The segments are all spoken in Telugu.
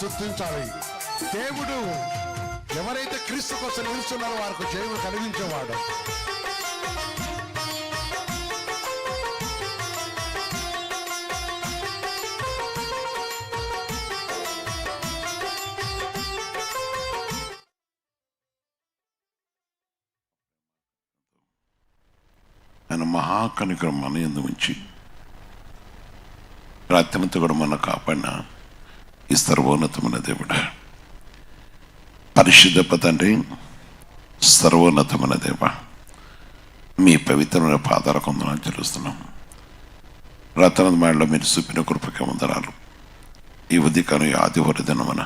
దేవుని దేవుడు ఎవరైతే క్రీస్తు కోసం నిలుస్తున్నారో వారికి జయము కలిగించేవాడు. ఆయన మహాకనికరం మన ఎందు ఉంచి రాత్రంతా కూడా మన కాపాడినా ఈ సర్వోన్నతమైన దేవుడా. పరిశుద్ధ తండ్రి సర్వోన్నతమైన దేవ మీ పవిత్రమైన పాదాల కొందనాలు చెల్లిస్తున్నాం రతన మేడలో మీరు చూపిన కృపకి వందనాలు. ఈ ఉదయకాలం ఈ ఆదివారి దినమన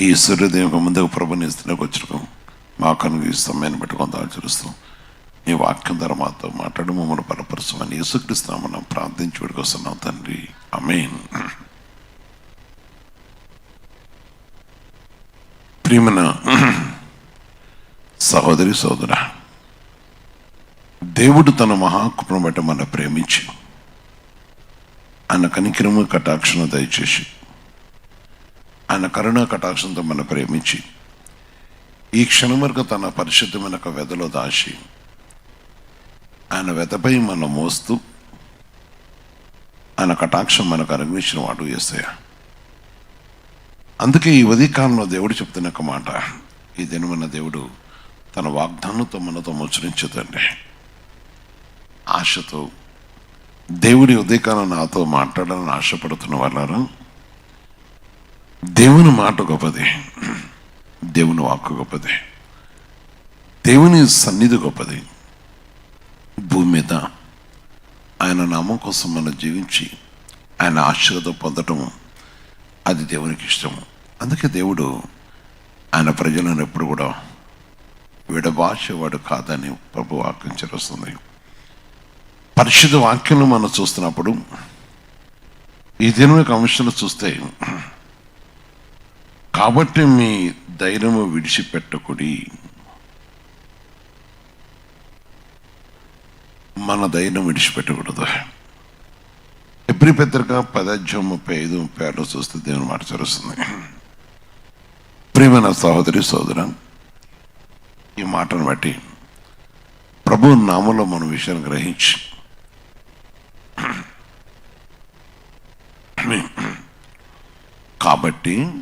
ఈ సూర్యోదయం ముందుకు ప్రభునిస్తున్నకు వచ్చిన మా కనుక ఈ సమయాన్ని బట్టి కొందరు చెల్లిస్తాం నీ వాక్యం ద్వారా మాతో మాట్లాడి మమ్మల్ని బలపరచమని యేసుక్రీస్తు మనం ప్రార్థించి విడికొస్తున్నాం తండ్రి. అమేన్ ప్రియమైన సహోదరి సోదర దేవుడు తన మహాకృపను బట్టి మన ప్రేమించి ఆయన కనికిరము కటాక్షను దయచేసి ఆయన కరుణ కటాక్షంతో మన ప్రేమించి ఈ క్షణం వరకు తన పరిశుద్ధమైన ఒక వెదలో దాచి ఆయన వెతపై మనం మోస్తూ ఆయన కటాక్షం మనకు అనుగ్రహించిన వాడు వేస్తాయా అందుకే ఈ ఉదయకాలంలో దేవుడు చెప్తున్న ఒక మాట. ఈ దినమైన దేవుడు తన వాగ్దానంతో మనతో ముచ్చరించదండి ఆశతో దేవుడి ఉదయకాలం నాతో మాట్లాడాలని ఆశపడుతున్న వాళ్ళారు? దేవుని మాట గొప్పది. దేవుని వాక్కు గొప్పది. దేవుని సన్నిధి గొప్పది. భూమి మీద ఆయన నామం కోసం మనం జీవించి ఆయన ఆశీర్వాదం పొందటం అది దేవునికి ఇష్టము. అందుకే దేవుడు ఆయన ప్రజలను ఎప్పుడు కూడా విడబాసేవాడు కాదని ప్రభు వాక్యం చేస్తుంది పరిశుద్ధ వాక్యం మనం చూస్తున్నప్పుడు ఈ దినం యొక్క అంశాలు చూస్తే కాబట్టి మీ ధైర్యము విడిచిపెట్టకుడి. మన ధైర్యం విడిచిపెట్టకూడదు. ఎప్పుడు పెద్దగా పదార్థం ముప్పై ఐదు ముప్పై ఆరులో చూస్తే దేవుని మాట చరుస్తుంది ప్రియమైన సహోదరి సోదర ఈ మాటను బట్టి ప్రభు నామంలో మనం విషయాన్ని గ్రహించి కాబట్టి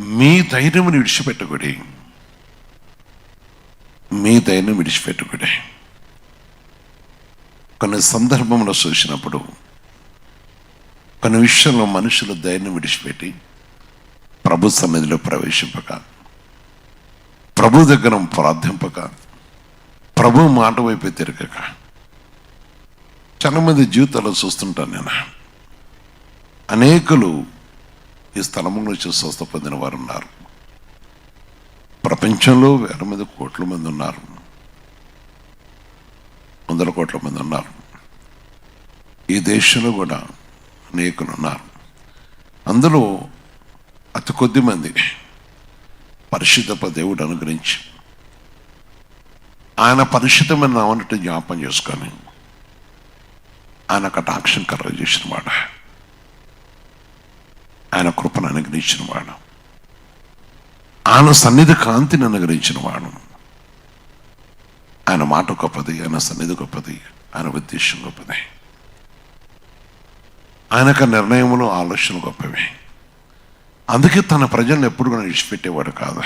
మీ ధైర్యం విడిచిపెట్టకూడి. మీ ధైర్యం విడిచిపెట్టకూడే. కొన్ని సందర్భంలో చూసినప్పుడు కొన్ని విషయంలో మనుషులు ధైర్యం విడిచిపెట్టి ప్రభు సన్నిధిలో ప్రవేశింపక ప్రభు దగ్గర ప్రార్థింపక ప్రభు మాట వైపు తిరగక. చాలా మంది జీవితాల్లో చూస్తుంటాను నేను. అనేకులు ఈ స్థలం నుంచి స్వస్థ పొందిన వారు ఉన్నారు. ప్రపంచంలో వేల మీద కోట్ల మంది ఉన్నారు. వందల కోట్ల మంది ఉన్నారు. ఈ దేశంలో కూడా అనేకులు ఉన్నారు. అందులో అతి కొద్ది మంది పరిశుద్ధప దేవుడు అనుగ్రహించి ఆయన పరిశుద్ధమైన నామన్నట్టు జ్ఞాపం చేసుకొని ఆయన కటాక్షం కర్ర చేసిన వాడు. ఆయన కృపను అనుగ్రహించిన వాడు. ఆయన సన్నిధి కాంతిని అనుగ్రహించిన వాడు. ఆయన మాట గొప్పది ఆయన సన్నిధి గొప్పది ఆయన ఉద్దేశం గొప్పది. ఆయన యొక్క నిర్ణయములు ఆలోచన గొప్పవి. అందుకే తన ప్రజలను ఎప్పుడు కూడా విడిచిపెట్టేవాడు కాదు.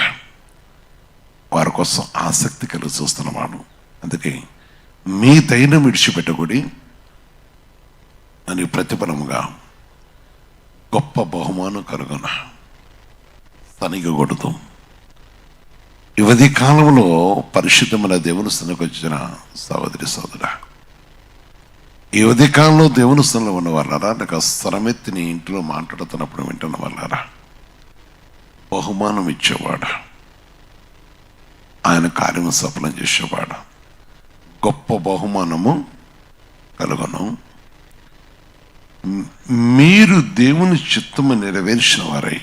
వారి కోసం ఆసక్తి కలిగి చూస్తున్నవాడు. అందుకే మీ దైన్యం విడిచిపెట్టకూడి అని ప్రతిఫలముగా గొప్ప బహుమానం కలుగున. తనిగకూడదు యువతి కాలంలో పరిశుద్ధమైన దేవుని స్థానికి వచ్చిన సహోదరి సోదర యువతి కాలంలో దేవుని స్థానంలో ఉన్న వాళ్ళారా నాకు స్వరమెత్తిని ఇంట్లో మాట్లాడుతున్నప్పుడు వింటున్న వాళ్ళారా బహుమానం ఇచ్చేవాడు. ఆయన కార్యము సఫలం చేసేవాడు. గొప్ప బహుమానము కలుగను. మీరు దేవుని చిత్తము నెరవేర్చిన వారై.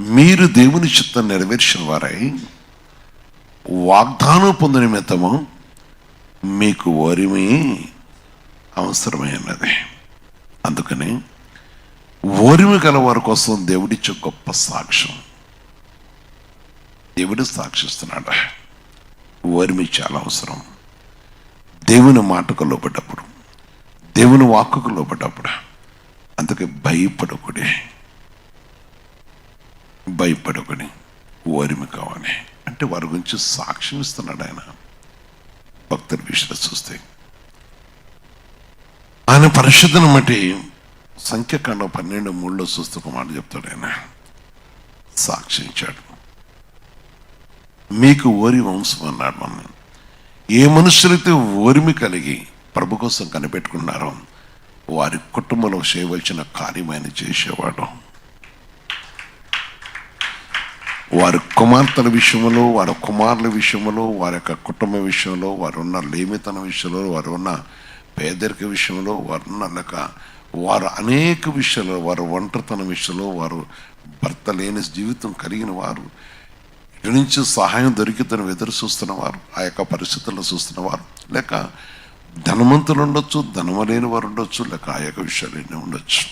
మీరు దేవుని చిత్తం నెరవేర్చిన వారై. వాగ్దానం పొందిన నిమిత్తము మీకు ఓరిమి అవసరమైనది. ఉరిమి గల వారి కోసం దేవుడిచ్చే గొప్ప సాక్ష్యం. దేవుడు సాక్షిస్తున్నాడు? ఓరిమి చాలా అవసరం. దేవుని మాటకు లోపడ్డప్పుడు దేవుని వాక్కుకు లోపడ్డప్పుడు అందుకే భయపడకుడి. భయపడకుడి. ఓరిమి కావాలి. అంటే వారి గురించి సాక్ష్యం ఇస్తున్నాడు ఆయన. భక్తుల విషయంలో చూస్తే. ఆయన పరిశుద్ధను బట్టి సంఖ్యాకాండం పన్నెండు మూడులో చూస్తూ ఒక మాట చెప్తాడు ఆయన. సాక్షించాడు మీకు ఓరి వంశం అన్నాడు మనం ఏ మనుషులైతే ఓరిమి కలిగి ప్రభు కోసం కనిపెట్టుకున్నారో వారి కుటుంబంలో చేయవలసిన కార్యమైన చేసేవాడు. వారి కుమార్తెల విషయంలో వారి కుమారుల విషయంలో వారి యొక్క కుటుంబ విషయంలో వారు ఉన్న లేమితన విషయంలో వారు ఉన్న పేదరిక విషయంలో వారు ఉన్న లేక వారు అనేక విషయాల్లో వారు ఒంటరితన విషయంలో వారు భర్త లేని జీవితం కలిగిన వారు ఇటు నుంచి సహాయం దొరికితను ఎదురు చూస్తున్న వారు ఆ యొక్క పరిస్థితుల్లో చూస్తున్న వారు. లేక ధనవంతులు ఉండొచ్చు ధనము లేని వారు ఉండొచ్చు లేక ఆ యొక్క విషయాలు ఎన్ని ఉండొచ్చు.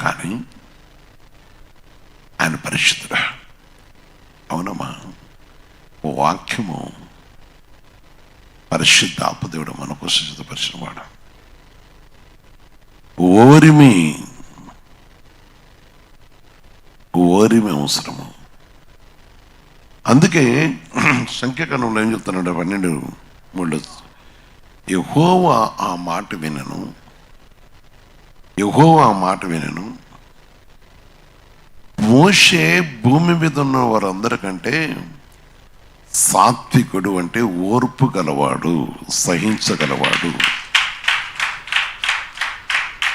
కానీ ఆయన పరిశుద్ధుడా. అవునమ్మా వాక్యము పరిశుద్ధాపదేవుడు మన కోసం సిద్ధపరిచిన వాడు. ఓరిమి. ఓరిమి అవసరము. అందుకే సంఖ్యాకరణంలో ఏం చెప్తున్నాడు పన్నెండు మూడు యహోవా ఆ మాట వినను. యహోవా ఆ మాట వినను. మోషే భూమి మీద ఉన్న వారందరికంటే సాత్వికుడు అంటే ఓర్పు గలవాడు సహించగలవాడు.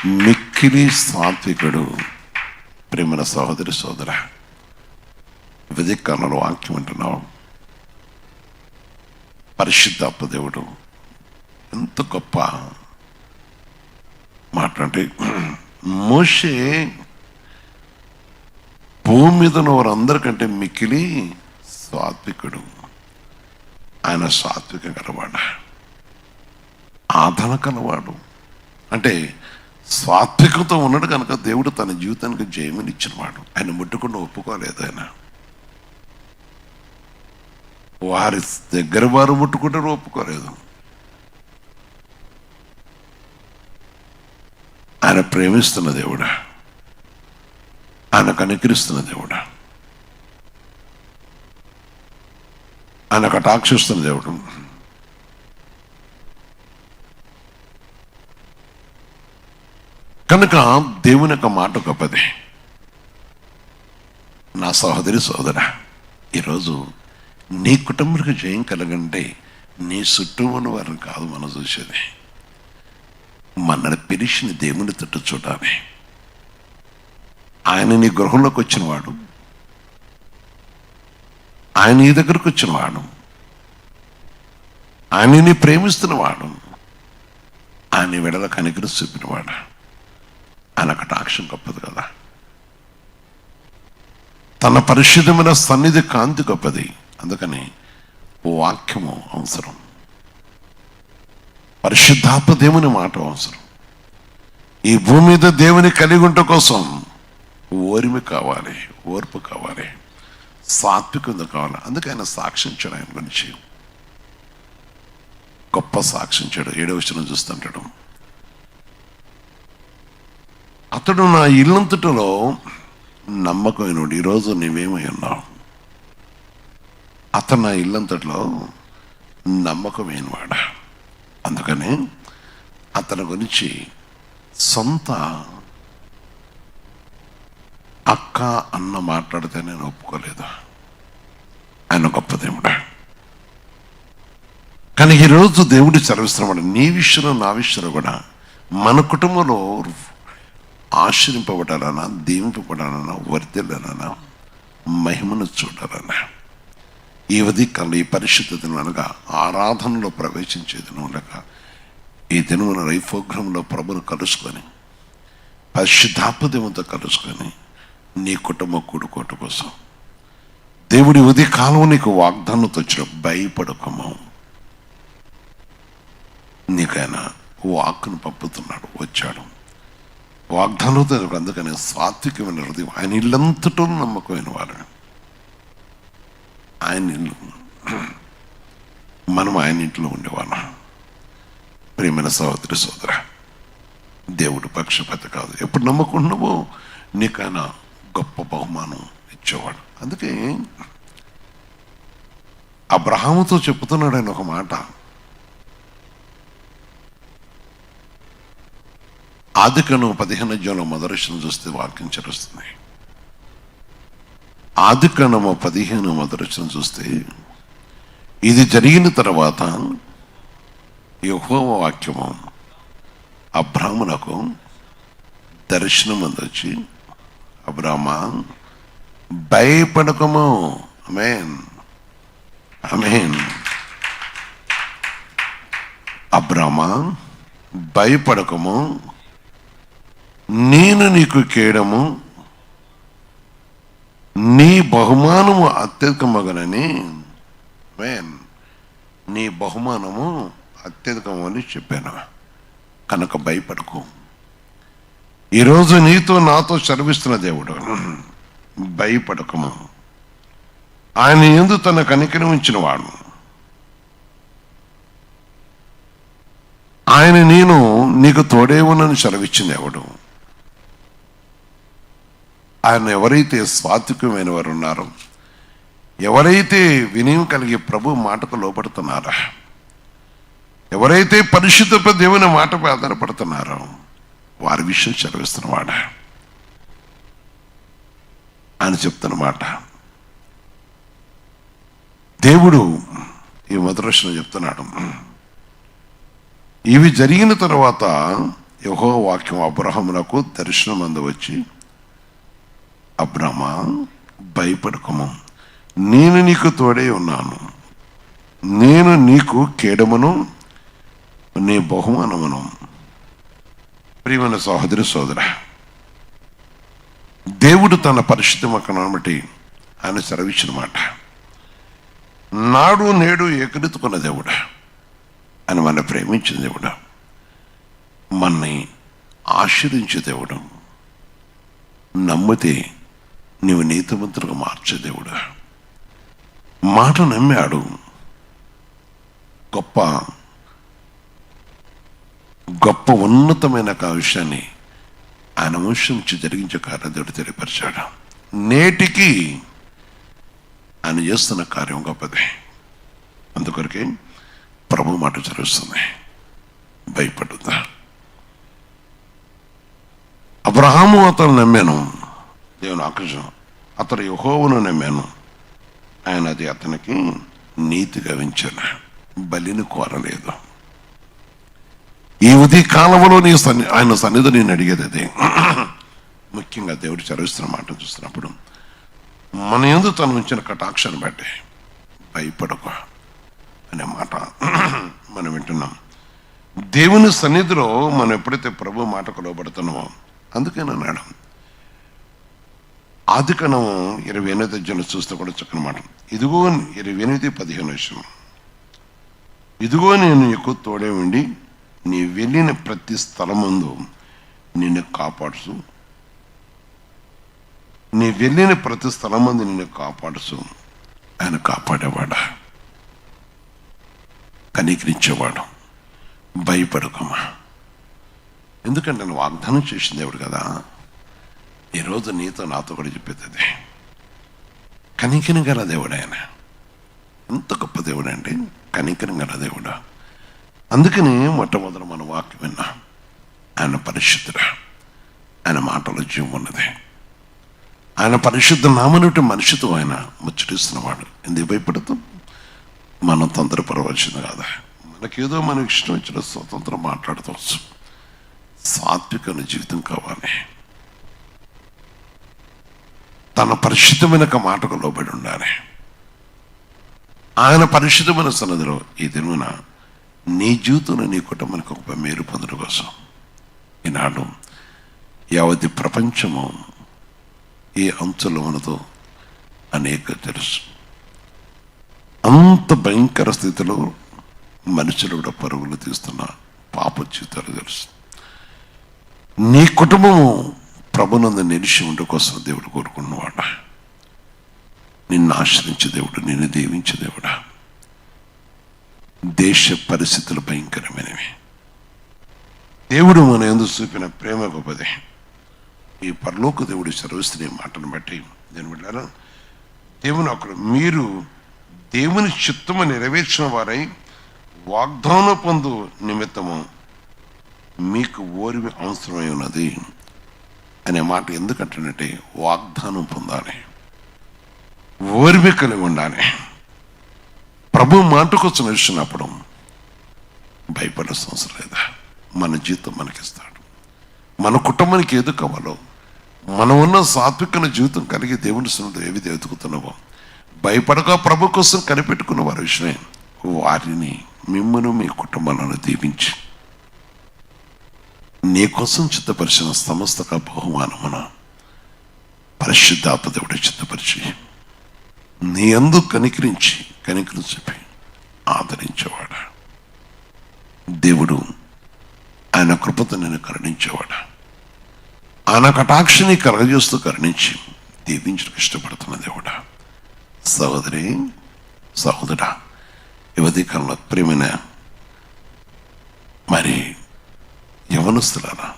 మిక్కిలి సాత్వికుడు. ప్రేమల సహోదరి సోదర విధికాలంలో వాక్యం అంటున్నావు. పరిశుద్ధాత్మ దేవుడు ఎంత గొప్ప మాట్లాడి మోషే భూమి మీద ఉన్న వారందరికంటే మిక్కిలి సాత్వికుడు. ఆయన సాత్విక గలవాడు. ఆదన కలవాడు. అంటే సాత్వికతో ఉన్నాడు కనుక దేవుడు తన జీవితానికి జయమని ఇచ్చినవాడు. ఆయన ముట్టుకుండా ఒప్పుకోలేదు ఆయన. వారి దగ్గర వారు ముట్టుకుంటారు ఒప్పుకోలేదు. ఆయన ప్రేమిస్తున్న దేవుడా. ఆయన కనికరిస్తున్న దేవుడా. ఆయన కటాక్షిస్తున్న దేవుడు. కనుక దేవుని యొక్క మాట గొప్పది. నా సహోదరి సోదర ఈరోజు నీ కుటుంబానికి జయం కలగంటే నీ చుట్టూ ఉన్న వారిని కాదు మనం చూసేది. మనని పిలిచిన దేవుని తట్టు చూడాలి. ఆయన నీ గృహంలోకి వచ్చినవాడు. ఆయన నీ దగ్గరకు వచ్చినవాడు. ఆయన నీ ప్రేమిస్తున్నవాడు. ఆయన విడల కనికరి చూపినవాడు. ఆయన కటాక్షం గొప్పది కదా. తన పరిశుద్ధమైన సన్నిధి కాంతి గొప్పది. అందుకని వాక్యము అవసరం. పరిశుద్ధాత్మ దేవుని మాట అవసరం. ఈ భూమి మీద దేవుని కలిగి ఉంట కోసం ఓరిమి కావాలి ఓర్పు కావాలి సాత్వికత కావాలి. అందుకే ఆయన సాక్షించాడు ఆయన గురించి. గొప్ప సాక్షించాడు ఏడవ వచనం చూస్తుంటాడు. అతడు నా ఇల్లంతటిలో నమ్మకమైనడు. ఈరోజు నీవేమై ఉన్నావు? అతను నా ఇల్లంతటిలో నమ్మకమైనవాడ? అందుకని అతని గురించి సొంత అక్క అన్న మాట్లాడితే నేను ఒప్పుకోలేదు. ఆయన గొప్ప దేవుడా. కానీ ఈరోజు దేవుడు చదివిస్తున్నాడు నీ విషయంలో నా విషయంలో కూడా మన కుటుంబంలో ఆశ్రయింపబడాలన్నా దీవింపబడాలన్నా వర్ధిల్లాలన్నా మహిమను చూడాలన్నా. ఈ ఉదయకాలంలో ఈ పరిశుద్ధ దినం అనగా ఆరాధనలో ప్రవేశించే దినం అనగా ఈ దినమున రైఫోగ్రంలో ప్రభును కలుసుకొని పరిశుద్ధాపదేవంతో కలుసుకొని నీ కుటుంబ కూడుకోట కోసం దేవుడి ఉదయ కాలం నీకు వాగ్దానంతో వచ్చిన భయపడకము. నీకైనా వాక్కును పంపుతున్నాడు వచ్చాడు. వాగ్దానంతో అందుకని సాత్వికమైన హృదయం. ఆయన ఇల్లంతటో నమ్మకమైన వారు. ఆయన ఇల్లు. మనం ఆయన ఇంట్లో ఉండేవాళ్ళం. ప్రేమైన సహోదరి సోదర. దేవుడు పక్షపాత కాదు. ఎప్పుడు నమ్మకుంటున్నావో నీకైనా గొప్ప బహుమానం ఇచ్చేవాడు. అందుకే అబ్రహాముతో చెప్తున్నాడు ఆయన ఒక మాట. ఆదికను పదిహేను అధ్యాయంలో మొదటి చూస్తే వాక్యం చరుస్తుంది. ఆదికణము పదిహేను మొదటి చూస్తే ఇది జరిగిన తర్వాత యెహోవా వాక్యము అబ్రాహ్మణకు దర్శనం అందొచ్చి అబ్రాహ్మ భయపడకము. అమేన్ అమేన్ అబ్రాహ్మ భయపడకము. నేను నీకు కేడము నీ బహుమానము అత్యధికమగనని మేన్ నీ బహుమానము అత్యధికమని చెప్పాను. కనుక భయపడకు. ఈరోజు నీతో నాతో చర్విస్తున్న దేవుడు. భయపడకము ఆయన ఎందు తన కనికరం ఉంచిన వాడు. ఆయన నేను నీకు తోడే ఉన్నని సెలవిచ్చిన దేవుడు. ఆయన ఎవరైతే స్వాత్వికమైన వారు ఉన్నారో ఎవరైతే వినయం కలిగి ప్రభు మాటకు లోపడుతున్నారా ఎవరైతే పరిశుద్ధపై దేవుని మాటపై ఆధారపడుతున్నారో వారి విషయం చదివిస్తున్నవాడ అని చెప్తున్నమాట దేవుడు ఈ మధురక్షణ చెప్తున్నాడు. ఇవి జరిగిన తర్వాత యహో వాక్యం అబ్రహమునకు దర్శనం అందవచ్చి అబ్రహ్మా భయపడకము. నేను నీకు తోడే ఉన్నాను. నేను నీకు కేడమును నీ బహుమానమును. ప్రియమైన సహోదరి సోదర దేవుడు తన పరిశుద్ధ బట్టి ఆయన సెలవిచ్చిన మాట నాడు నేడు ఏకరెత్తుకున్న దేవుడు. అని మన ప్రేమించిన దేవుడు. మనని ఆశ్రయించే దేవుడు. నమ్మితే నీవు నీతిమంతులుగా మార్చే దేవుడు. మాట నమ్మాడు. గొప్ప గొప్ప ఉన్నతమైన ఒక విషయాన్ని ఆయన వంశం నుంచి జరిగించే కార్యదేవుడు తెలియపరిచాడు. నేటికి ఆయన చేస్తున్న కార్యం గొప్పదే. అందుకొరకే ప్రభు మాట జరుగుతుంది. భయపడుతా అబ్రహాము అతను నమ్మాను. దేవుని ఆకర్షణ. అతడు యహోవును నమ్మాను. ఆయన అది అతనికి నీతిగా గవించిన బలిని కోరలేదు. ఈ ఉదయ కాలంలో నీ సన్ని ఆయన సన్నిధి నేను అడిగేది అదే. ముఖ్యంగా దేవుడు చరిస్తున్న మాట చూస్తున్నప్పుడు మన ఎందు తను ఉంచిన కటాక్షను బట్టి భయపడకు అనే మాట మనం వింటున్నాం. దేవుని సన్నిధిలో మనం ఎప్పుడైతే ప్రభు మాటకు లోబడుతున్నామో అందుకే అన్నాడు ఆదికణం ఇరవై ఎనిమిది అధ్యాయంలో చూస్తే కూడా చక్కని మాట. ఇదిగో ఇరవై ఎనిమిది పదిహేను విషయం ఇదిగో నేను ఎక్కువ తోడే ఉండి నీ వెళ్ళిన ప్రతి స్థలమందు నిన్ను కాపాడుచు. నీ వెళ్ళిన ప్రతి స్థలమందు నిన్ను కాపాడుచు. ఆయన కాపాడేవాడా? కనికరించేవాడు. భయపడకమా? ఎందుకంటే నేను వాగ్దానం చేసిన దేవుడు కదా? ఈరోజు నీతో నాతో కూడా చెప్పేది అదే. కనికరం గల దేవుడు ఆయన. ఎంత గొప్ప దేవుడు అండి. కనికరం గల దేవుడు. అందుకని మొట్టమొదటి మన వాక్యం విన్నా. ఆయన పరిశుద్ధుడా. ఆయన మాటలో జీవం ఉన్నది. ఆయన పరిశుద్ధ నామనుటి మనిషితో ఆయన ముచ్చటిస్తున్నవాడు. ఎందుకు భయపడుతూ? మనం తొందరపడవలసింది కాదా. మనకేదో మనకి ఇష్టం వచ్చిన స్వతంత్రం మాట్లాడవచ్చు సాత్వికమైన జీవితం కావాలి. తన పరిశుద్ధమైన మాటకు లోబడి ఉండాలి. ఆయన పరిశుద్ధమైన సన్నదిలో ఈ దినమున నీ జీవితంలో నీ కుటుంబానికి ఒక మేలు పొందడం కోసం ఈనాడు యావతి ప్రపంచము ఏ అంచులో ఉన్నదో అనేక తెలుసు. అంత భయంకర స్థితిలో మనుషులు కూడా పరుగులు తీస్తున్న పాప జీవితాలు తెలుసు. నీ కుటుంబము ప్రభునందు నిలిచి ఉండడం కోసం దేవుడు కోరుకున్నవాడా? నిన్ను ఆశ్రయించే దేవుడు నిన్ను దీవించే దేవుడా? దేశ పరిస్థితులు భయంకరమైనవి. దేవుడు మన ఎందు చూపిన ప్రేమ గొప్పది. ఈ పరలోక దేవుడి సర్వస్త్రీ మాటను బట్టి నేను వెళ్ళాను. దేవుని అక్కడ మీరు దేవుని చిత్తము నెరవేర్చిన వారై వాగ్దాన పొందు నిమిత్తము మీకు ఓరిమి అవసరమై ఉన్నది. అనే మాట ఎందుకంటానంటే వాగ్దానం పొందాలి. ఓర్మి కలిగి ఉండాలి. ప్రభు మాటకొచ్చి నిలిచినప్పుడు భయపడాల్సిన అవసరం లేదా మన జీవితం మనకిస్తాడు. మన కుటుంబానికి ఏది కావాలో మనం ఉన్న సాత్వికన జీవితం కలిగి దేవుని సున్నది ఏవి ఎదుగుతున్నావో భయపడక ప్రభు కోసం కనిపెట్టుకున్న వారి విషయమే వారిని మిమ్మను మీ కుటుంబాలను దీవించి నీ కోసం చిత్తపరిచిన సమస్త బహుమానమున పరిశుద్ధాపదేవుడు చిత్తపరిచి నీ అందు కనికరించి కనికరించి చెప్పి ఆదరించేవాడా? దేవుడు ఆయన కృపతో నేను కరుణించేవాడా? ఆయన కటాక్షిని కలగజేస్తూ కరుణించి దీవించడానికి ఇష్టపడుతున్న దేవుడా? సహోదరి సహోదరా యువతి ప్రేమైన మరి యవనస్తులారా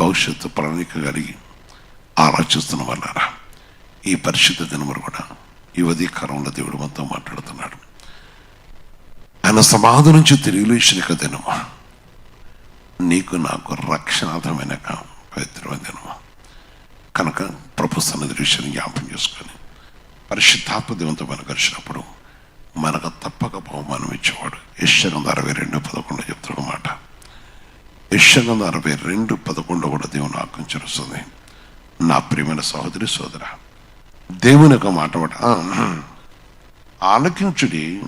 భవిష్యత్తు ప్రణాళిక కలిగి ఆలోచిస్తున్న వాళ్ళారా ఈ పరిశుద్ధ దినములు కూడా యువతి కాలంలో దేవుడు మనతో మాట్లాడుతున్నాడు. ఆయన సమాధి నుంచి తిరిగి లేచిన దినమా. నీకు నాకు రక్షణార్థమైన పవిత్రమైన దినమా. కనుక ప్రభు సన్నిధి విషయాన్ని జ్ఞాపం చేసుకొని పరిశుద్ధాత్మ దేవంతో మనం కలిసినప్పుడు మనకు తప్పక బహుమానం ఇచ్చేవాడు. యశ్వగంధ అరవై రెండు పదకొండు చెప్తున్న మాట. యశ్వగంధ అరవై రెండు పదకొండు కూడా దేవుని ఆకంచరుస్తుంది నా ప్రియమైన సహోదరి సోదర దేవుని యొక్క మాట ఆలకించుడి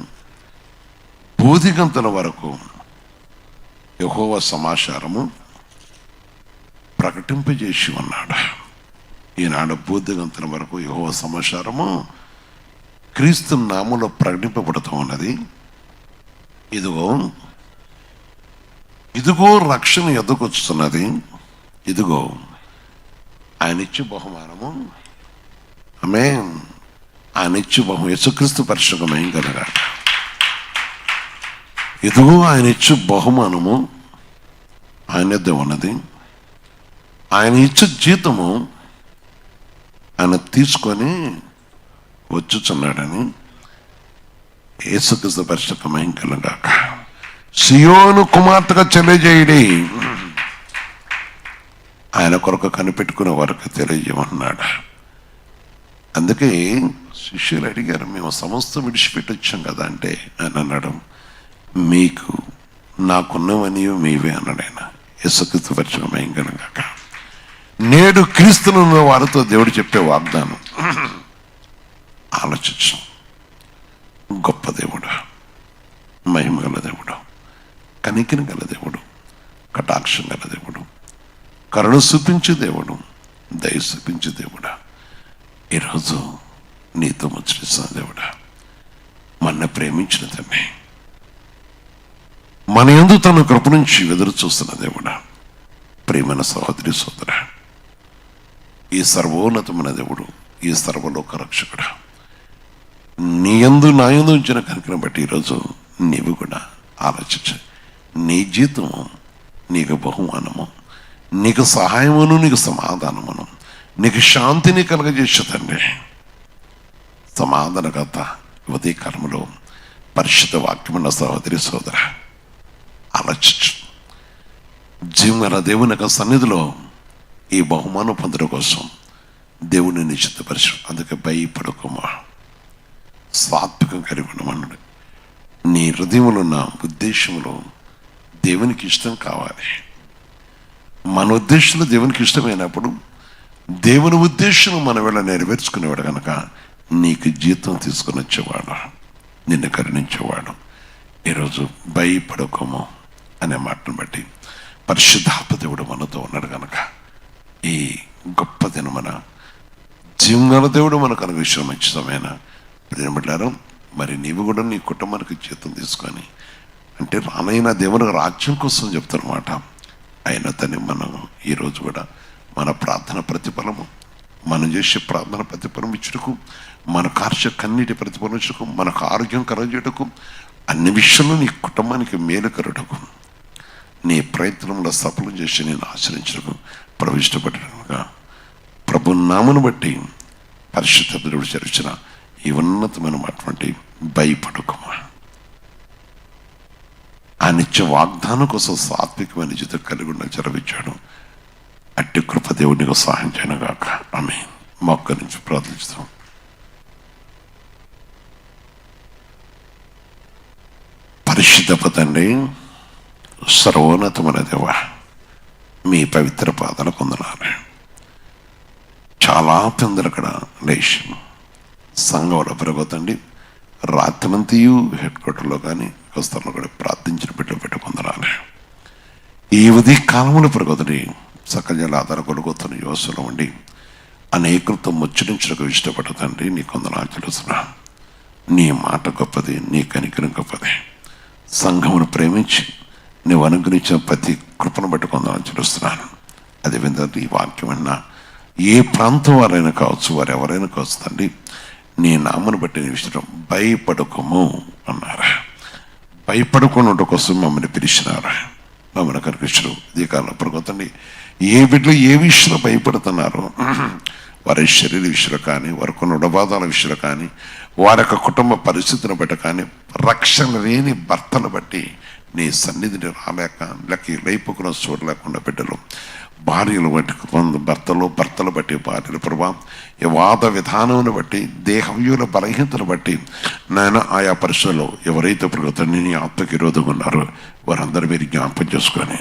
బోధిగంతల వరకు యహోవ సమాచారము ప్రకటింపజేసి ఉన్నాడు. ఈనాడు బోధిగంతల వరకు యహోవ సమాచారము క్రీస్తు నామంలో ప్రకటింపబడుతూ ఉన్నది. ఇదిగో ఇదిగో రక్షణ ఎదుకొస్తున్నది ఇదిగో ఆయన ఇచ్చి బహుమానము. ఆమె ఆయన ఇచ్చి బహు యేసుక్రీస్తు పరిశ్రమం కలగా. ఇదిగో ఆయన ఇచ్చు బహుమానము. ఆయన ఉన్నది ఆయన ఇచ్చే జీతము ఆయన తీసుకొని వచ్చుచున్నాడని యేసుక్రీస్తు పరిశ్రమ కలగాక సియోను కుమార్తెగా తెలియజేయడి ఆయన కొరకు కనిపెట్టుకునే వరకు తెలియజేయమన్నాడు. అందుకే శిష్యులు అడిగారు మేము సమస్తం విడిచిపెట్టి వచ్చాం కదా అంటే ఆయన అన్నాడు. మీకు నాకున్నవని మీవే అన్నాడు ఆయన. యేసుక్రీస్తు పరిచయం కనుక నేడు క్రీస్తులు ఉన్న వారితో దేవుడు చెప్పే వాగ్దానం. ఆలోచించాం గొప్ప దేవుడు మహిమ గల దేవుడు కనికిన గల దేవుడు కటాక్షం గల దేవుడు కరుణ చూపించే దేవుడు దయ చూపించే దేవుడా. ఈరోజు నీతో ముచ్చరిస్తున్న దేవుడా మన ప్రేమించిన తమ్మే మన ఎందు తన కృప నుంచి ఎదురు చూస్తున్న దేవుడా ప్రేమైన సహోదరి సోదర. ఈ సర్వోన్నతమైన దేవుడు ఈ సర్వలోక రక్షకుడా. నీ యందు నా యందు ఉంచిన కనుకను బట్టి ఈరోజు నీవు కూడా ఆలోచించు. నీ జీతము నీకు బహుమానము నీకు సహాయమును నీకు సమాధానమును నీకు శాంతిని కలగజేసే తండ్రి. సమాధానకర్త ఉదయ కర్మలో పరిశుద్ధ వాక్యమున్న సహోదరి సోదర ఆలోచించు. జీవన దేవుని యొక్క సన్నిధిలో ఈ బహుమానం పొందడం కోసం దేవుని నిశ్చితపరచు. అందుకే భయపడకమా. సాత్వికం కలిగి ఉండమన్నాడు నీ హృదయంలో ఉన్న ఉద్దేశంలో దేవునికి ఇష్టం కావాలి. మన ఉద్దేశంలో దేవునికి ఇష్టమైనప్పుడు దేవుని ఉద్దేశం మన వేళ నెరవేర్చుకునేవాడు కనుక నీకు జీతం తీసుకుని వచ్చేవాడు నిన్ను కరుణించేవాడు. ఈరోజు భయపడకము అనే మాటను బట్టి పరిశుద్ధాత్మ దేవుడు మనతో ఉన్నాడు కనుక ఈ గొప్ప దినమన జీవగల దేవుడు మనకు అనుగ్రహించిన మంచి సమయన. ప్రియబడ్డారు మరి నీవు కూడా నీ కుటుంబానికి జీతం తీసుకొని అంటే రానైన దేవుని రాజ్యం కోసం చెప్తారన్నమాట ఆయన తని మనం ఈరోజు కూడా మన ప్రార్థన ప్రతిఫలము మనం చేసే ప్రార్థన ప్రతిఫలం ఇచ్చుటకు మన కార్య కన్నీటి ప్రతిఫలం ఇచ్చుటకు మనకు ఆరోగ్యం కలగజేయటకు అన్ని విషయంలో నీ కుటుంబానికి మేలు కలుగుటకు నీ ప్రయత్నంలో సఫలం చేసి నేను ఆచరించటకు ప్రవిష్టపడటముగా ప్రభు బట్టి పరిశుద్ధ దేవుడు చరిచిన ఈ ఉన్నతమైనటువంటి భయపడకమా. ఆ నిత్య వాగ్దానం కోసం సాత్వికమైన జీవితం కలిగి ఉన్న జరవించాడు. అట్టి కృప దేవుడికి సహాయం చేయను గాక. ఆమె మొక్క నుంచి ప్రార్థిస్తాం పరిశుద్ధ పదండి సర్వోన్నతమైన దేవ మీ పవిత్ర పాదాలు కొందనాలి. చాలా పెందలు అక్కడ లేచి సంఘంలో పెరగతండి రాత్రంతయు హెడ్ క్వార్టర్లో కానీ వస్తాను కూడా ప్రార్థించిన బిడ్డ పెట్టుకుందరాలి ఈ ఉదయ కాలంలో పెరగదని సకల ఆధార కొనుగోతున్న యోసలో ఉండి అనేకలతో ముచ్చరించడానికి ఇష్టపడతండి నీ కొందరు తెలుసునా నీ మాట గొప్పది నీ కనికరం గొప్పది. సంఘమును ప్రేమించి నువ్వు అనుగ్రహించిన ప్రతి కృపను బట్టి కొందరు తెలుస్తున్నాను అదేవిధంగా ఈ వాక్యం అన్నా ఏ ప్రాంతం వారైనా కావచ్చు వారు ఎవరైనా కావచ్చు తండ్రి నీ నామను బట్టి నీ విషయం భయపడకము అన్నారు. భయపడుకున్నట్టు కోసం మమ్మల్ని పిలిచినారు? మమ్మల్ని కనిపించరు. ఈ కాలంలో పడుకోతండి ఏ బిడ్డలు ఏ విషయంలో భయపడుతున్నారో వారి శరీర విషయంలో కానీ వారికి నుడబాధాల ఉడబాధాల విషయంలో కానీ వారి యొక్క కుటుంబ పరిస్థితిని బట్టి కానీ రక్షణ లేని భర్తను బట్టి నీ సన్నిధిని రాలేక లేక ఈ చూడలేకుండా బిడ్డలు భార్యలు బట్టి కొంత భర్తలు భర్తలు బట్టి భార్యలు ప్రభా ఈ వాద విధానమును బట్టి దేహవ్యూల బలహీనతను బట్టి నాయన ఆయా పరిస్థితుల్లో ఎవరైతే ప్రభుత్వం నీ ఆత్మకి విరోధంగా ఉన్నారో వారందరూ మీరు జ్ఞాపకం చేసుకొని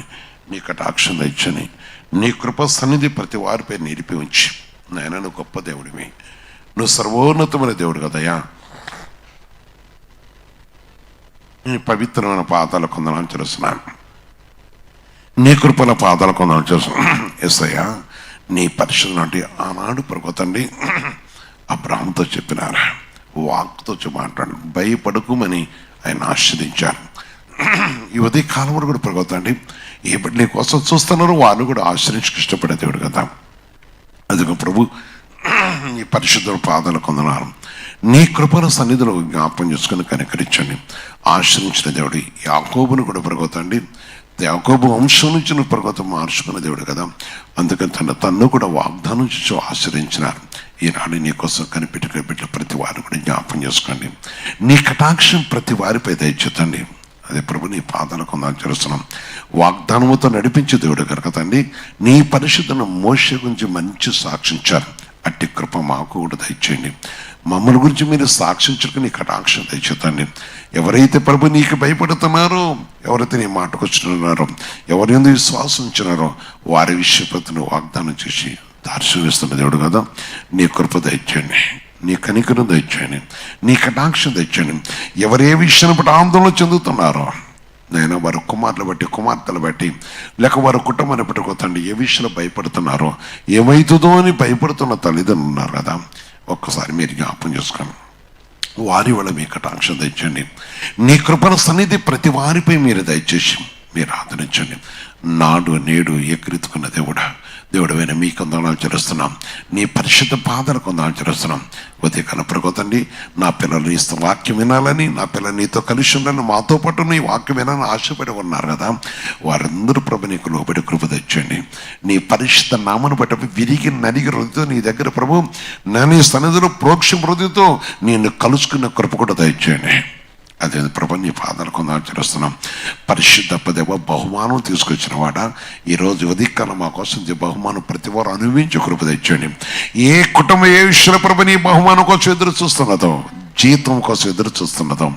నీ కటాక్షం ఇచ్చని నీ కృప సన్నిధి ప్రతి వారిపై నిలిపి ఉంచి నాయన నువ్వు గొప్ప దేవుడివి. నువ్వు సర్వోన్నతమైన దేవుడు కదయా నీ పవిత్రమైన పాదాలు కొందనాలు చేస్తున్నాను నీ కృపల పాదాలు కొందరు చేస్తున్నాను ఎస్ఐయా నీ పరిశుద్ధ నాటి ఆనాడు పరుగుతండి అబ్రాహ్మతో చెప్పినారు వాక్తో మాట్లాడు భయపడుకుమని ఆయన ఆశ్రదించారు ఈ ఉదయ కాలం వరకు కూడా పరుగుతండి ఏ బిడ్డ నీ కోసం చూస్తున్నారు వాళ్ళు కూడా ఆశ్రయించుకు ఇష్టపడే దేవుడు కదా. అదిగో ప్రభు నీ పరిశుద్ధ పాదాలు కొందనారు నీ కృపల సన్నిధిలో జ్ఞాపం చేసుకుని కనికరించండి. ఆశ్రయించిన దేవుడు యాకోబును కూడా పరగొతండి యాకోబు వంశం నుంచి నువ్వు పర్వతం మార్చుకున్న దేవుడు కదా. అందుకని తన తన్ను కూడా వాగ్దానం చేసి ఆశ్రయించినారు. ఈనాడు నీ కోసం కనిపెట్టుకుని బిడ్డ ప్రతి వారిని కూడా జ్ఞాపం చేసుకోండి. నీ కటాక్షం ప్రతి వారిపై దయచేతండి అదే ప్రభు నీ పాదాలకు కొందాం చేస్తున్నాం వాగ్దానముతో నడిపించే దేవుడు కనుక తండ్రి నీ పరిశుద్ధను మోస గురించి మంచి సాక్షించారు అట్టి కృప మాకు కూడా దయచేయండి. మమ్మల్ని గురించి మీరు సాక్షించడానికి నీ కటాక్షం దయచేతండి ఎవరైతే ప్రభు నీకు భయపడుతున్నారో ఎవరైతే నీ మాటకు వచ్చినారో ఎవరి ఎందుకు విశ్వాసించినారో వారి విషయపతిని వాగ్దానం చేసి దర్శనమిస్తున్న దేవుడు కదా. నీ కృప దయచేయండి. నీ కనికరం దయచేయండి. నీ కటాక్షం తెచ్చండి ఎవరే విషయం బట్టి ఆందోళన చెందుతున్నారో నేను వారి కుమారులు బట్టి కుమార్తెలు బట్టి లేక వారి కుటుంబాన్ని పెట్టుకోతండి ఏ విషయంలో భయపడుతున్నారో ఏమవుతుందో అని భయపడుతున్న తల్లిదండ్రులు ఉన్నారు కదా. ఒక్కసారి మీరు జ్ఞాపం చేసుకోండి వారి వల్ల మీ కటాక్ష తెచ్చండి. నీ కృపణ సన్నిధి ప్రతి వారిపై మీరు దయచేసి మీరు ఆదరించండి. నాడు నేడు ఏకరీతుకున్న దేవుడా దేవుడమైన మీ కొందనాలు చేస్తున్నాం నీ పరిశుద్ధ పాదల కొందనాలు చేస్తున్నాం ఉదయకాల ప్రగోతండి నా పిల్లలు నీ వాక్యం వినాలని నా పిల్లలు నీతో కలిసి ఉండాలని మాతో పాటు నీ వాక్యం వినాలని ఆశపడి ఉన్నారు కదా. వారందరూ ప్రభు నీకు లోబడి కృప తెచ్చండి. నీ పరిశుద్ధ నామను బట్టి విరిగి నలిగి హృదయతో నీ దగ్గర ప్రభు నా నీ సన్నిధిలో ప్రోక్ష హృదయతో నేను కలుసుకున్న కృప కూడా దయచేయండి అదే ప్రభు నీ పాదాలు కొందాం పరిశుద్ధ దేవ బహుమానం తీసుకొచ్చిన వాడ ఈరోజు ఉదయకాలం మా కోసం బహుమానం ప్రతి వారు అనుభవించి కృప తెచ్చండి ఏ కుటుంబం ఏ విషయంలో ప్రభు నీ బహుమానం కోసం ఎదురు చూస్తున్నదో జీతం కోసం ఎదురు చూస్తున్నదో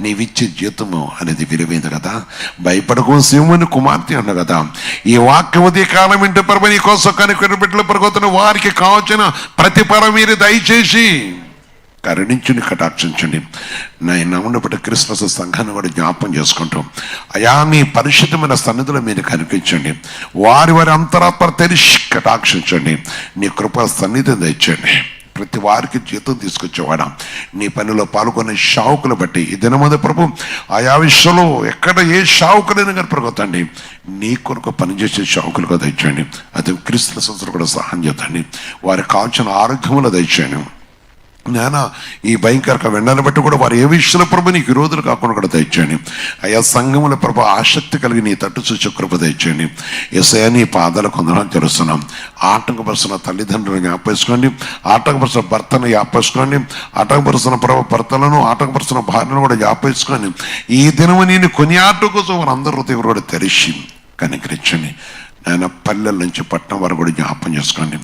నీవిచ్చే జీతము అనేది విలువైంది కదా భయపడకు శివుని కుమార్తె అన్న కదా ఈ వాక్యం కాలం ఇంటి ప్రభు నీ కోసం కనుక బిడ్డలు పరుగుతున్న వారికి కావచ్చిన ప్రతిఫలం మీరు దయచేసి కరుణించుని కటాక్షించండి. నేను ఉన్నప్పుడు క్రిస్మస్ సంఘాన్ని కూడా జ్ఞాపం చేసుకుంటాం అయా మీ పరిశుద్ధమైన సన్నిధిలో మీరు కనిపించండి. వారి వారి అంతరాత్మ తెలిసి కటాక్షించండి. నీ కృప సన్నిధిని తెచ్చండి. ప్రతి వారికి జీతం తీసుకొచ్చేవాడా. నీ పనిలో పాల్గొనే షావుకులు బట్టి ఈ దినమంది ప్రభు ఆయా విషయంలో ఎక్కడ ఏ షావుకులైనా కానీ ప్రభుత్వండి నీ కొరకు పనిచేసే షావుకులుగా దయచేయండి అది క్రీస్తుల సంస్థలు కూడా సహాయం చేద్దండి వారికి కావాల్సిన ఆరోగ్యములు దయచేయండి నాన్న ఈ భయంకరక వెండాన్ని బట్టి కూడా వారు ఏ విషయంలో ప్రభు నీకు విరోధులు కాకుండా కూడా తెచ్చాను అయ్యా సంఘముల ప్రభు ఆసక్తి కలిగి నీ తట్టు చూచి కృప తెచ్చండి ఎసయ నీ పాదాలు కొందరం తెలుస్తున్నాం. ఆటంకపరుస్తున్న తల్లిదండ్రులను జ్ఞాపేసుకోండి ఆటంకపరుస్తున్న భర్తను జ్ఞాపేసుకోండి ఆటంకపరుస్తున్న ప్రభు భర్తలను ఆటంకపరుస్తున్న భార్యను కూడా జ్ఞాపేసుకోండి ఈ దినము నేను కొనియాట కోసం వారందరూ హృదయం కూడా తెరిచి కనికరించండి. ఆయన పల్లెల నుంచి పట్టణం వారు కూడా జ్ఞాపం చేసుకోండి.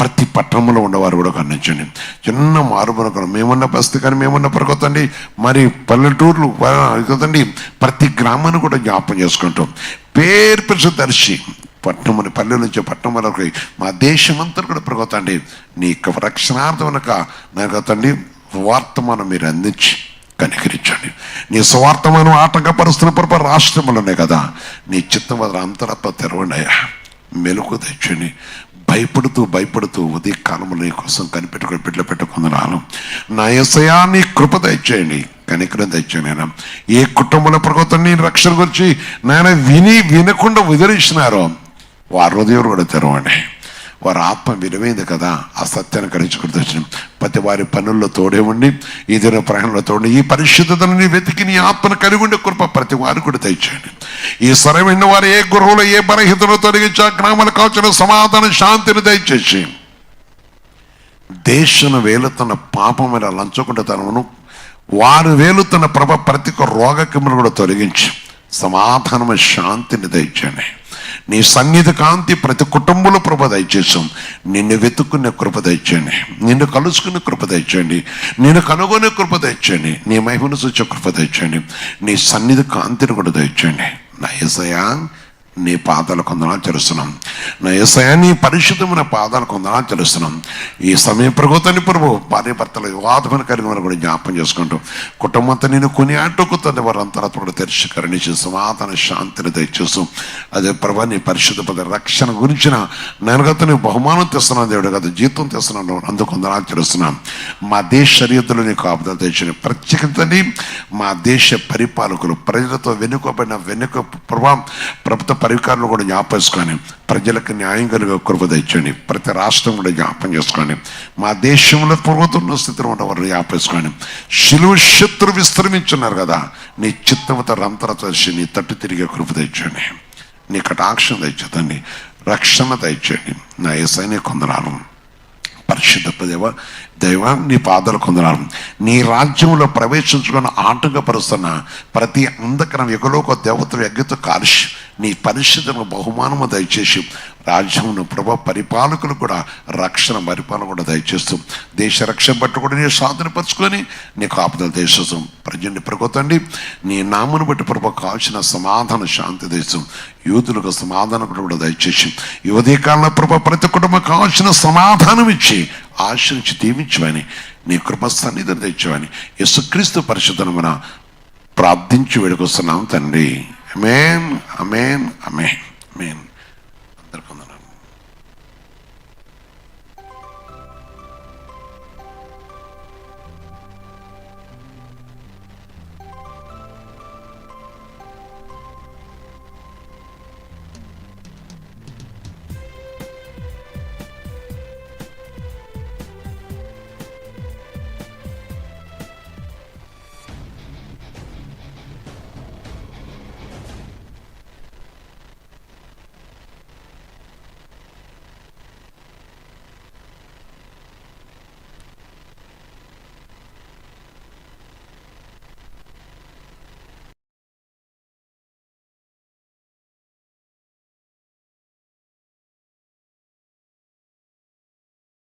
ప్రతి పట్టణంలో ఉన్నవారు కూడా కన్నించండి చిన్న మారుమూల మేమున్న బస్తీ కానీ మేమున్న పరకొత్తండి మరి పల్లెటూర్లు అడుగుతండి ప్రతి గ్రామాన్ని కూడా జ్ఞాపం చేసుకుంటాం. పేరు పెరుసు దర్శి. పట్టణం పల్లె నుంచి పట్టణం వరకు మా దేశమంతా కూడా ప్రగొత్తండి. నీ యొక్క రక్షణార్థం వెనక నాకు వార్తమానం వర్తమానం మీరు అందించి కనికరించండి. నీ స్వార్థమైన ఆటంకపరుస్తున్న పరప రాష్ట్రములోనే కదా. నీ చిత్తం వదల అంతరత్వ తెరవండి అయ్యా. మెలకు తెచ్చండి భయపడుతూ భయపడుతూ ఉదయ కాలంలో నీ కోసం కనిపెట్టుకుని బిడ్డలు పెట్టుకుందనాను నా ఎసయా నీ కృప దయచేయండి. కనికరం తెచ్చాను నేను ఏ కుటుంబంలో ప్రభుత్వం నీ రక్షణ గురించి నాయన విని వినకుండా వదిలేసినారో వారి హృదయం కూడా తెరవండి. వారి ఆత్మ విలువైంది కదా ఆ సత్యాన్ని గ్రహించుకుంటూ వచ్చిన ప్రతి వారి పనుల్లో తోడే ఉండి ఈ దిన ప్రయాణంలో తోడి ఈ పరిశుద్ధతను వెతికి నీ ఆత్మను కలిగి ఉండే కృప ప్రతి వారు కూడా తెచ్చండి ఈ సరైన వారు ఏ గృహంలో ఏ బలహీతలో తొలగించా ఆ గ్రామాలకు కావచ్చిన సమాధానం శాంతిని దయచేసి. దేశను వేలుతున్న పాపమైన లంచకుండా తనను వారు వేలుతున్న ప్రభ ప్రతి ఒక్క రోగకిమ్మను కూడా తొలగించి సమాధానము శాంతిని దయచేయండి. నీ సన్నిధి కాంతి ప్రతి కుటుంబంలో కృప దయచేసాం నిన్ను వెతుక్కునే కృప దయచేయండి. నిన్ను కలుసుకునే కృప దయచేయండి. నేను కనుగొనే కృప దయచేయండి. నీ మహిమను సూచే కృప దయచేయండి. నీ సన్నిధి కాంతిని కూడా దయచేయండి. నా ఎసయా నీ పాదాలు కొందనాలు తెలుస్తున్నాం నా ఏసయా నీ పరిశుద్ధమైన పాదాలు కొందనాలు తెలుస్తున్నాం ఈ సమయం ప్రభుత్వాన్ని ప్రభు భార్య భర్తల వివాదమైన కలిగిన కూడా జ్ఞాపం చేసుకుంటూ కుటుంబంతో నేను కొని ఆటోకుతుంది వారు అంతరాత్మ కూడా తెరిచి కరుణించి సమాధాన శాంతిని దయచేస్తూ అదే ప్రభా నీ పరిశుద్ధ పద రక్షణ గురించిన నేనుగత నీ బహుమానం తెస్తున్నాను దేవుడు కదా జీతం తెస్తున్నాను అందుకు కొందనాలు తెలుస్తున్నాం మా దేశ చర్యతలు నీకు ఆపదలు తెచ్చిన ప్రత్యేకతని మా దేశ పరిపాలకులు ప్రజలతో వెనుకబడిన వెనుక ప్రభావం ప్రభుత్వ పరికారులు కూడా జ్ఞాపేసుకొని ప్రజలకు న్యాయం కలిగే కృప తెచ్చండి. ప్రతి రాష్ట్రం కూడా జ్ఞాపం చేసుకోండి మా దేశంలో పూర్వతున్న స్థితిలో ఉన్నవారు జ్ఞాపేసుకొని శిలువ శత్రు విస్తరించున్నారు కదా నీ చిత్తమత రంతరత నీ తట్టు తిరిగే కృప తెచ్చండి. నీ కటాక్షం తెచ్చదండి రక్షణ తెచ్చండి. నా ఏసైని కొందరాలు పరిశుద్ధ దేవ దైవ నీ పాదాలు కొందనాలు. నీ రాజ్యంలో ప్రవేశించుకుని ఆటంకపరుస్తున్న ప్రతి అందకరం ఎగలోక దేవతలు ఎగ్గతో కాల్చి నీ పరిశుద్ధను బహుమానము దయచేసి రాజ్యమును ప్రభ పరిపాలకులు కూడా రక్షణ పరిపాలన కూడా దయచేస్తూ దేశ రక్షణ బట్టి కూడా నీ సాధనపరుచుకొని నీకు ఆపదలు దేశం ప్రజల్ని ప్రగొత్తండి. నీ నామును బట్టి ప్రభ కావాల్సిన సమాధాన శాంతి దేశం యూతులకు సమాధానం కూడా దయచేసి యువతీ కాలంలో ప్రభ ప్రతి కుటుంబం కావాల్సిన సమాధానం ఇచ్చి ఆశ్రయించి దీవించమని నీ కృప సన్నిధిని యశుక్రీస్తు యేసుక్రీస్తు పరిశుద్ధనమున ప్రార్థించి వేడుకొస్తున్నాం తండ్రి. అమేన్ అమేన్ అమేన్ అమేన్